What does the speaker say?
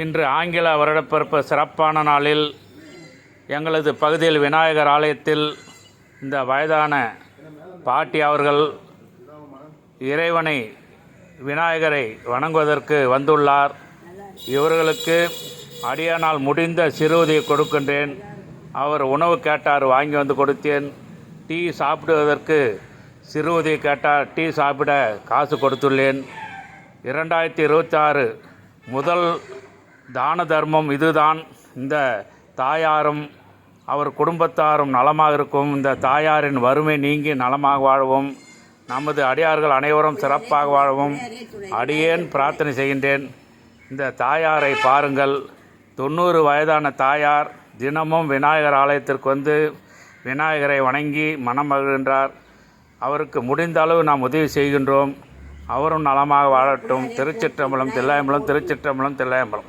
இன்று ஆங்கில வருடப்பிறப்பு சிறப்பான நாளில் எங்களது பகுதியில் விநாயகர் ஆலயத்தில் இந்த வயதான பாட்டி அவர்கள் இறைவனை விநாயகரை வணங்குவதற்கு வந்துள்ளார். இவர்களுக்கு அடியானால் முடிந்த சிறுவதியை கொடுக்கின்றேன். அவர் உணவு கேட்டார் வாங்கி வந்து கொடுத்தேன். டீ சாப்பிடுவதற்கு சிறுவதியை கேட்டார் டீ சாப்பிட காசு கொடுத்துள்ளேன். இரண்டாயிரத்தி இருபத்தி ஆறு முதல் தான தர்மம் இதுதான். இந்த தாயாரும் அவர் குடும்பத்தாரும் நலமாக இருக்கும். இந்த தாயாரின் வறுமை நீங்கி நலமாக வாழவும். நமது அடியார்கள் அனைவரும் சிறப்பாக வாழவும். அடியேன் பிரார்த்தனை செய்கின்றேன். இந்த தாயாரை பாருங்கள். தொண்ணூறு வயதான தாயார் தினமும் விநாயகர் ஆலயத்திற்கு வந்து விநாயகரை வணங்கி மனம் மகிழ்கின்றார். அவருக்கு முடிந்த அளவு நாம் உதவி செய்கின்றோம். அவரும் நலமாக வாழட்டும். திருச்சிற்றம்பலம் தில்லாயம்பலம் திருச்சிற்றம்பலம் தில்லாயம்பலம்.